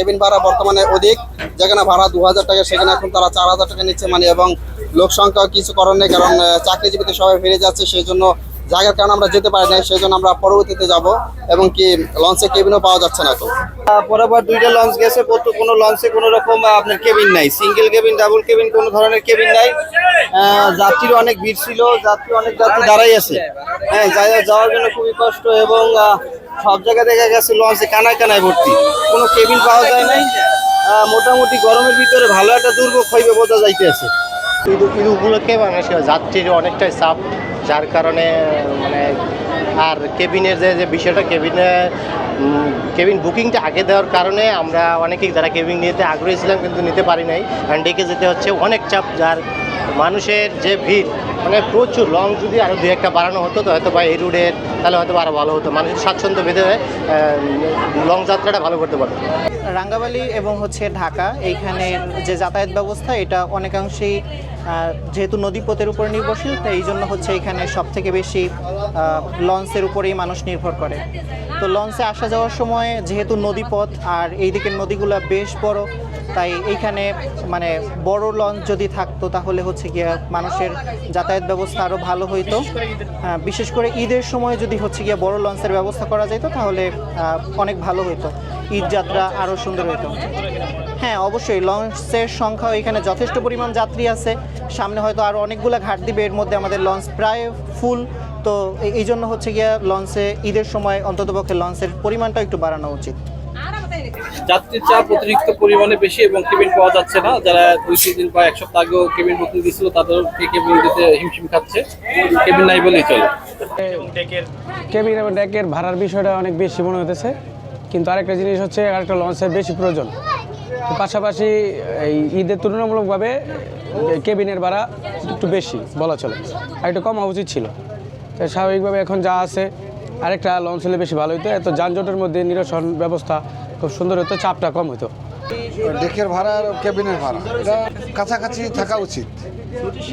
Cabin ভাড়া বর্তমানে অধিক। যেখানে ভাড়া দু হাজার টাকা, সেখানে এখন তারা চার হাজার টাকা নিচ্ছে মানে এবং লোক সংখ্যা কিছু করার নেই, কারণ চাকরিজীবীতে সবাই ফিরে যাচ্ছে সেই জন্য জায়গার কারণে আমরা যেতে পারি না সেই জন্য আমরা পরবর্তীতে যাব এবং কি লঞ্চে কেবিনও পাওয়া যাচ্ছে না তো পরপর দুইটা লঞ্চ গেছে প্রত্যেক কোনো লঞ্চে কোনো রকম আপনার কেবিন নাই। সিঙ্গেল কেবিন, ডাবল কেবিন, কোনো ধরনের কেবিন নাই। যাত্রীর অনেক ভিড় ছিল, যাত্রী অনেক যাত্রী দাঁড়াই আছে। হ্যাঁ যাওয়ার জন্য খুবই কষ্ট এবং সব জায়গায় দেখা গেছে, লঞ্চে কানায় কানায় ভর্তি। কোনো কেবিন পাওয়া যায় নাই। মোটামুটি গরমের ভিতরে ভালো একটা দুর্ভোগ হইবে বোঝা যাইতেছে। ঈদ ঈদ উপলক্ষে মানুষের যাত্রীর অনেকটাই চাপ, যার কারণে মানে আর কেবিনের যে যে বিষয়টা, কেবিনে কেবিন বুকিংটা আগে দেওয়ার কারণে আমরা অনেকেই যারা কেবিন নিতে আগ্রহী ছিলাম, কিন্তু নিতে পারি নাই। কারণ ডেকে যেতে হচ্ছে অনেক চাপ, যার মানুষের যে ভিড় মানে প্রচুর লং যদি আরও দু একটা বাড়ানো হতো, তো হয়তো বা এই রুটের তাহলে হয়তো আরও ভালো হতো। মানুষের স্বাচ্ছন্দ্য বেঁধে লং যাত্রাটা ভালো করতে পারতো। রাঙ্গাবালি এবং হচ্ছে ঢাকা, এইখানে যে যাতায়াত ব্যবস্থা, এটা অনেকাংশেই যেহেতু নদীপথের উপর নির্ভরশীল, তাই এই জন্য হচ্ছে এখানে সব থেকে বেশি লঞ্চের উপরেই মানুষ নির্ভর করে। তো লঞ্চে আসা যাওয়ার সময়, যেহেতু নদীপথ আর এই দিকের নদীগুলো বেশ বড় তাই এইখানে মানে বড় লঞ্চ যদি থাকতো তাহলে হচ্ছে গিয়া মানুষের যাতায়াত ব্যবস্থা আরও ভালো হইতো। আহ, বিশেষ করে ঈদের সময় যদি হচ্ছে গিয়া বড় লঞ্চের ব্যবস্থা করা যেত তাহলে অনেক ভালো হইতো। ঈদ যাত্রা আরও সুন্দর হইতো। হ্যাঁ অবশ্যই লঞ্চের সংখ্যা এখানে যথেষ্ট পরিমাণ যাত্রী আছে। সামনে হয়তো আরও অনেকগুলো ঘাট দিবে এর মধ্যে আমাদের লঞ্চ প্রায় ফুল। তো এই জন্য হচ্ছে গিয়া লঞ্চে ঈদের সময় অন্ততপক্ষে লঞ্চের পরিমাণটা একটু বাড়ানো উচিত। যাত্রীর চাপ অতিরিক্ত পরিমাণে বেশি এবং কেবিন পাওয়া যাচ্ছে না। যারা দুই, তিন দিন বা এক সপ্তাহ আগেও কেবিন বুকিং দিয়েছিল তাদেরকে কেবিন দিতে হিমশিম খাচ্ছে। কেবিন নাই বলেই চলে। কেবিন এবং ডেকের ভাড়ার বিষয়টা অনেক বেশি মনে হতেছে কিন্তু আরেকটা জিনিস হচ্ছে, আরেকটা লঞ্চের বেশি প্রয়োজন। পাশাপাশি এই ঈদের তুলনামূলকভাবে কেবিনের ভাড়া একটু বেশি বলা চলে। আর একটু কম উচিত ছিল। স্বাভাবিকভাবে এখন যা আছে আরেকটা লঞ্চ হলে বেশি ভালো হতো এত যানজটের মধ্যে নিরসন ব্যবস্থা খুব সুন্দর হতো চাপটা কম হতো ডেকের ভাড়া আর কেবিনের ভাড়া, এটা কাছাকাছি থাকা উচিত।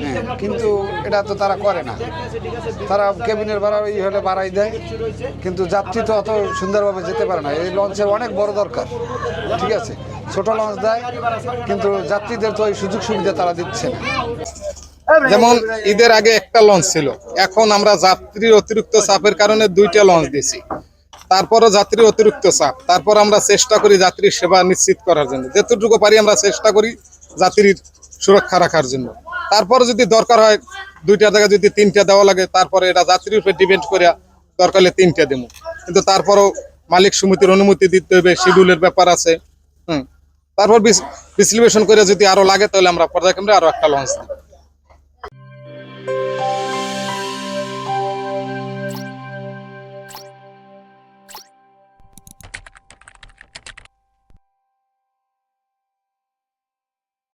হ্যাঁ কিন্তু এটা তো তারা করে না। তারা কেবিনের ভাড়া ওই হলে বাড়াই দেয়, কিন্তু যাত্রী তো অত সুন্দরভাবে যেতে পারে না। এই লঞ্চের অনেক বড় দরকার, ঠিক আছে? ছোট লঞ্চ দেয়, কিন্তু যাত্রীদের তো ওই সুযোগ সুবিধা তারা দিচ্ছে না। যেমন ঈদের আগে একটা লঞ্চ ছিল। এখন আমরা যাত্রীর অতিরিক্ত চাপের কারণে দুইটা লঞ্চ দিছি তারপরও যাত্রীর অতিরিক্ত চাপ। তারপর আমরা চেষ্টা করি যাত্রীর সেবা নিশ্চিত করার জন্য। যতটুকু পারি আমরা চেষ্টা করি যাত্রীর সুরক্ষা রাখার জন্য। তারপর যদি দরকার হয় দুইটা জায়গায় যদি তিনটা দেওয়া লাগে তারপরে এটা যাত্রীর উপর ডিপেন্ড করে দরকার হলে তিনটা দেবো। কিন্তু তারপরও মালিক সমিতির অনুমতি দিতে হবে শিডিউলের ব্যাপার আছে। হুম। তারপর বিশ্লেষণ করে যদি আরও লাগে তাহলে আমরা পর্যায়ক্রমে আরও একটা লঞ্চ দিই